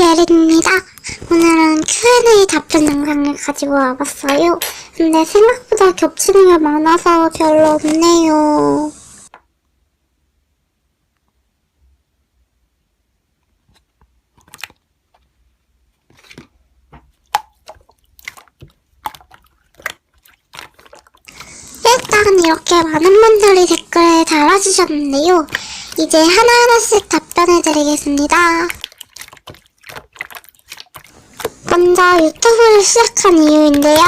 예린입니다. 오늘은 Q&A 답변 영상을 가지고 와봤어요. 근데 생각보다 겹치는 게 많아서 별로 없네요. 일단 이렇게 많은 분들이 댓글을 달아주셨는데요. 이제 하나하나씩 답변해드리겠습니다. 먼저 유튜브를 시작한 이유인데요.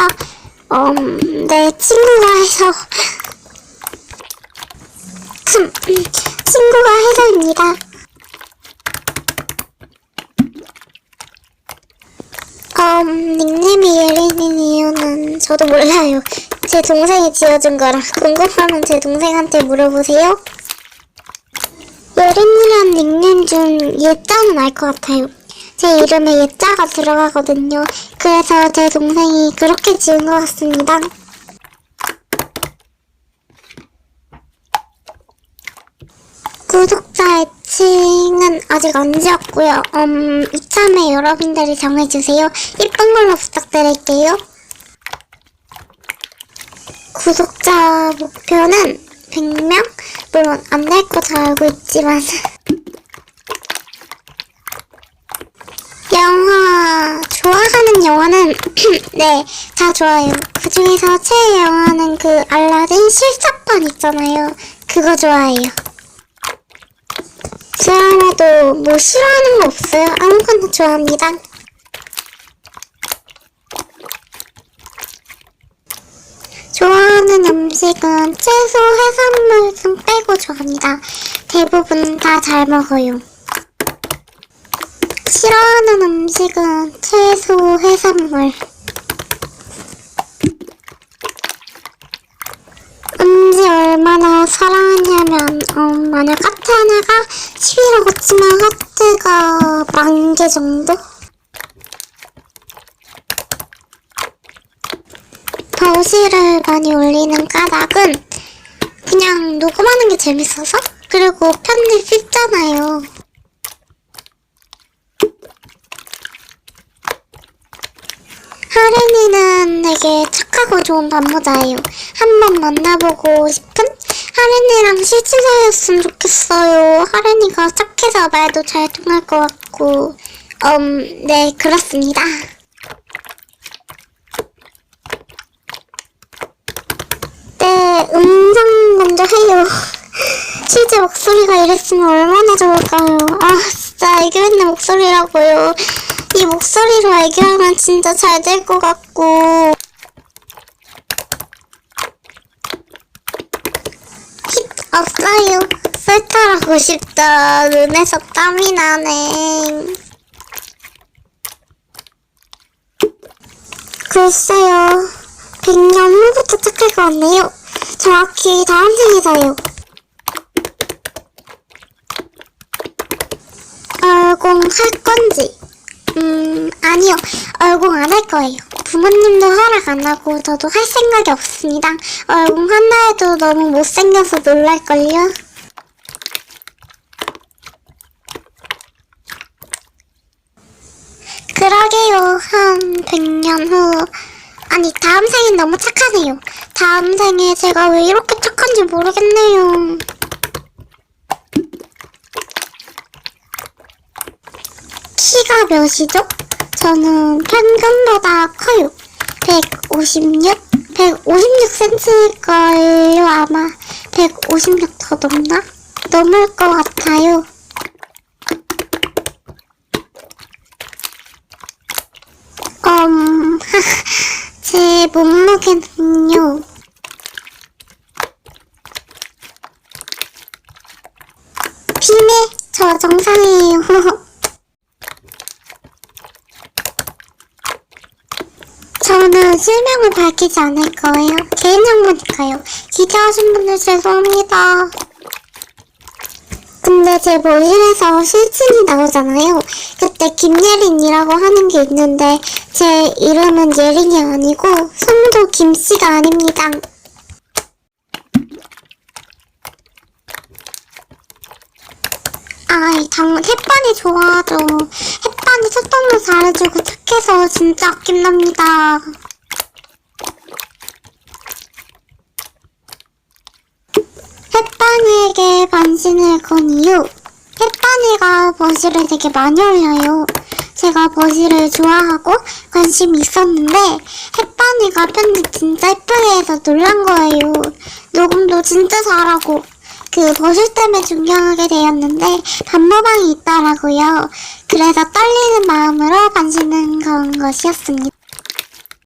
음, 내 친구가 해서 음, 친구가 해서입니다. 음, 닉네임이 예린인 이유는 저도 몰라요. 제 동생이 지어준 거라 궁금하면 제 동생한테 물어보세요. 예린이란 닉네임 중 예자는 알것 같아요. 제 이름에 예자가 들어가거든요. 그래서 제 동생이 그렇게 지은 것 같습니다. 구독자 애칭은 아직 안 지었고요. 음, 이참에 여러분들이 정해주세요. 이쁜 걸로 부탁드릴게요. 구독자 목표는 100명? 물론 안 될 거 잘 알고 있지만 영화 영화는 네 다 좋아요. 그 중에서 최애 영화는 그 알라딘 실사판 있잖아요. 그거 좋아해요. 드라마도 뭐 싫어하는 거 없어요. 아무거나 좋아합니다. 좋아하는 음식은 채소, 해산물 등 빼고 좋아합니다. 대부분 다 잘 먹어요. 싫어하는 음식은 채소, 해산물. 은지 얼마나 사랑하냐면, 음, 만약 하트 하나가 10이라고 치면 하트가 만 개 정도? 더시를 많이 올리는 까닭은 그냥 녹음하는 게 재밌어서? 그리고 편집 쉽잖아요. 하린이는 되게 착하고 좋은 반모자예요. 한번 만나보고 싶은? 하린이랑 실질사였으면 좋겠어요. 하린이가 착해서 말도 잘 통할 것 같고. 음, 네, 그렇습니다. 네, 음성 먼저 해요. 실제 목소리가 이랬으면 얼마나 좋을까요? 아, 진짜 애교 있는 목소리라고요. 이 목소리로 애교하면 진짜 잘 될 것 같고. 힙 없어요. 셀타라고 싶다. 눈에서 땀이 나네. 글쎄요. 100년 후부터 착할 것 같네요. 정확히 다음 생에서요. 얼공 할 건지. 음, 아니요. 얼공 안 할 거예요. 부모님도 허락 안 하고 저도 할 생각이 없습니다. 얼공 한다 해도 너무 못생겨서 놀랄걸요. 그러게요. 한 100년 후. 아니, 다음 생엔 너무 착하네요. 다음 생에 제가 왜 이렇게 착한지 모르겠네요. 키가 몇이죠? 저는 평균보다 커요. 156? 156cm일걸요, 아마. 156 더 넘나? 넘을 것 같아요. 음, 제 몸무게는요. 비밀, 저 정상이에요. 저는 실명을 밝히지 않을 거예요. 개인 정보니까요. 기대하신 분들 죄송합니다. 근데 제 모실에서 실친이 나오잖아요. 그때 김예린이라고 하는 게 있는데 제 이름은 예린이 아니고 성도 김씨가 아닙니다. 아이, 당, 햇반이 좋아하죠. 햇 반 햇반이 소통도 잘해주고 착해서 진짜 아낀답니다. 햇반이에게 반신을 건 이유. 햇반이가 버시를 되게 많이 올려요. 제가 버시를 좋아하고 관심이 있었는데 햇반이가 편집 진짜 예쁘게 해서 놀란 거예요. 녹음도 진짜 잘하고 그 버실 때문에 존경하게 되었는데 반모방이 있더라고요. 그래서 떨리는 마음으로 반신을 건 것이었습니다.